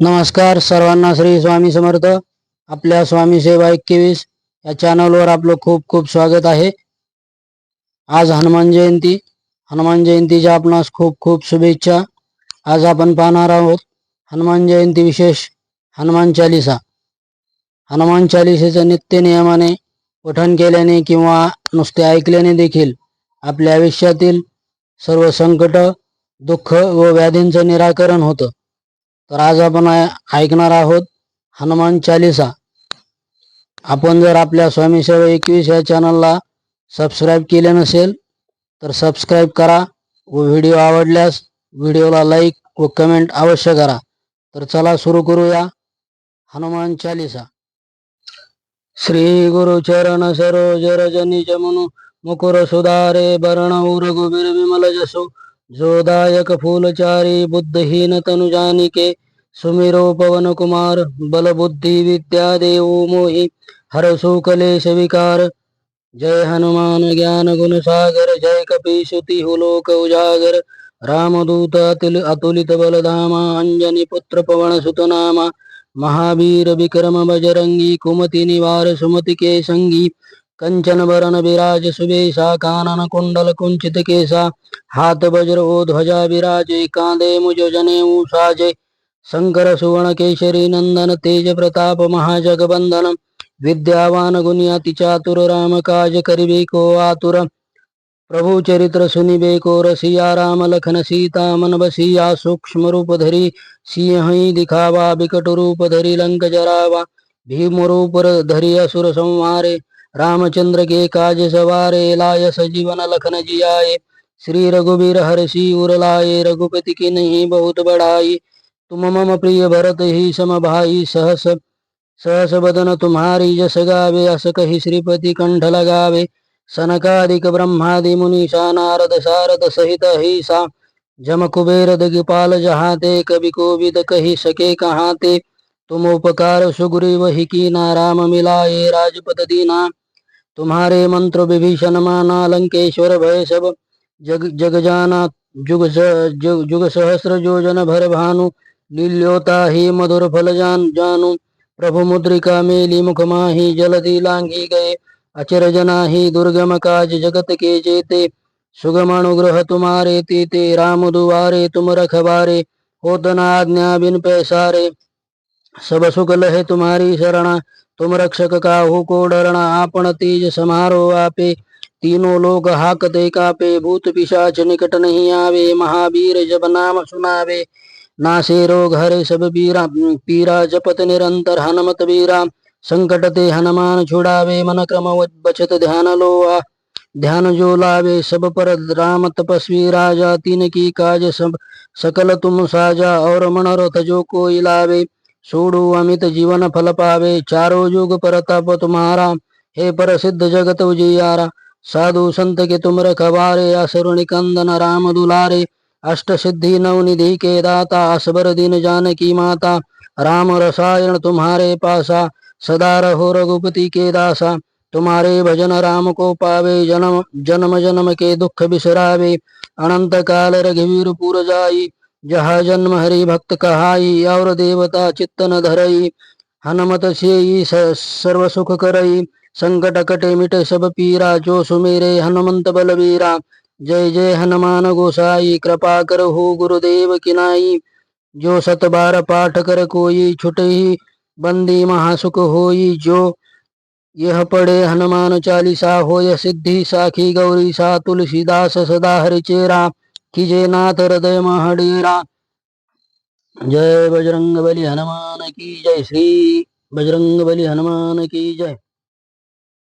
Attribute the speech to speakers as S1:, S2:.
S1: नमस्कार सर्वांना श्री स्वामी समर्थ. आपल्या स्वामी सेवा एकवीस या चॅनलवर आपलं खूप खूप स्वागत आहे. आज हनुमान जयंती. हनुमान जयंतीच्या आपणास खूप खूप शुभेच्छा. आज आपण पाहणार आहोत हनुमान जयंती विशेष हनुमान चालिसा. हनुमान चालिसेचं नित्य नियमाने पठण केल्याने किंवा नुसते ऐकल्याने देखील आपल्या आयुष्यातील सर्व संकट दुःख व व्याधींचं निराकरण होतं. तर आज आपण ऐकणार आहोत हनुमान चालिसा. आपण जर आपल्या स्वामी सेवा एकवीस या चॅनलला सबस्क्राईब केले नसेल तर सबस्क्राईब करा व व्हिडिओ आवडल्यास व्हिडिओला लाईक व कमेंट अवश्य करा. तर चला सुरू करूया हनुमान चालिसा. श्री गुरु चरण सरोज रज जमनु मुकुर सुधारे बरण उर गुबिर विमल जसो जोदायक फूलचारी बुद्धहीन तनु जानिके सुमिरो पवन कुमार बल बुद्धि विद्या देव मोहि हर कलेश विकार जय हनुमान ज्ञान गुण सागर जय कपीशुति लोक उजागर रामदूत अतुल अतुलित बलधामा अंजनी पुत्र पवन सुतनामा महावीर विक्रम बजरंगी कुमति निवार सुमति के संगी कंचन बरन विराज सुबेसा कानन कुंडल कुंचित केसा हाथ वज्र ओ ध्वजा विराजे, कांदे मुज जने साजे शंकर, सुवर्ण, केशरी, नंदन, तेज प्रताप, महाजगबंदन। विद्यावान, गुनियाति, चातुर, राम काज करिबे को आतुर। प्रभु चरित्र सुनिबे को रसिया, राम लखन, सीता मन बसिया, सूक्ष्म रूप धरी। सिंह दिखावा बिकट रूप धरी, लंक जरावा। भीम रूप धरी, असुर संहारे। रामचंद्र के काज सवारे, लाय सजीवन लखन जियाए। श्री रघुबीर हर्षि उर लाए, रघुपति की नहीं बहुत बढ़ाई तुम मम प्रिय भरत ही सम भाई, सहस सहस बदन तुम्हारी जस गावे, अस कही श्रीपति कंठ लगावे। सनकादिक ब्रह्मादि मुनीषा नारद सारद सहित ही सा। जम कुबेर दिगपाल जहाते कवि कोविद कही सके कहाते तुम उपकार सुग्रीव ही कीना, राम मिलाए राजपद दीना। तुम्हारे मंत्र विभीषण माना लंकेश्वर भय सब जग जग जाना जुग जुग जुग सहस्र योजन भर भानु, लील्योता ही मधुर फल जान, जानू। प्रभु मुद्रिका मेली मुख माही, जलधि लांघी गए, अचर जना ही दुर्गम काज जगत के जेते। सुगम अनुग्रह तुम्हारे तीते, राम दुआरे तुम रखबारे होत न आज्ञा बिन पैसारे। सब सुख लहे तुम्हारी शरणा। तुम रक्षक का काहू को डरना आपण तेज समारोह आपे। तीनों लोग हाकते कापे, भूत पिशाच निकट नहीं आवे। महावीर जब नाम सुनावे, नासे रोग हरे सब बीरा पीरा जपत निरंतर हनुमत बीरा संकट ते हनुमान छुड़ावे, मन क्रम बचत ध्यान लोआ। ध्यान जो लावे, सब पर राम तपस्वी राजा। तीन की काज सब सकल तुम साजा, और मनोरथ जो कोई लावे। सोडू अमित जीवन फल पावे चारो युग परताप तुम्हारा हे पर सिद्ध जगत उजियारा साधु संत के तुम रखवारे असुर कंदन राम दुलारे अष्ट सिद्धि नव निधि के दाता असबर दिन जानकी माता राम रसायन तुम्हारे पासा सदा रहो रघुपति के दासा तुम्हारे भजन राम को पावे जन्म जन्म जन्म के दुख बिसरावे अनंत काल रघुवीर पुर जाई जहाँ जन्म हरि भक्त कहाई, और देवता चित्त न धरई। हनुमत से, सर्व सुख करई। संकट कटे मिटे सब पीरा, जो सुमेरे हनुमंत बलवीरा। जय जय हनुमान गोसाई, कृपा कर हो गुरुदेव किनाई जो सत बार पाठ कर कोई छुटई, बंदी महासुख होई। जो यह पढ़े हनुमान चालीसा होय सिद्धि साखी गौरी सा, तुलसीदास सदा हरिचेरा कीजे नाथ हृदय महडेरा। जय बजरंग बली हनुमान की जय। श्री बजरंग बली हनुमान की जय।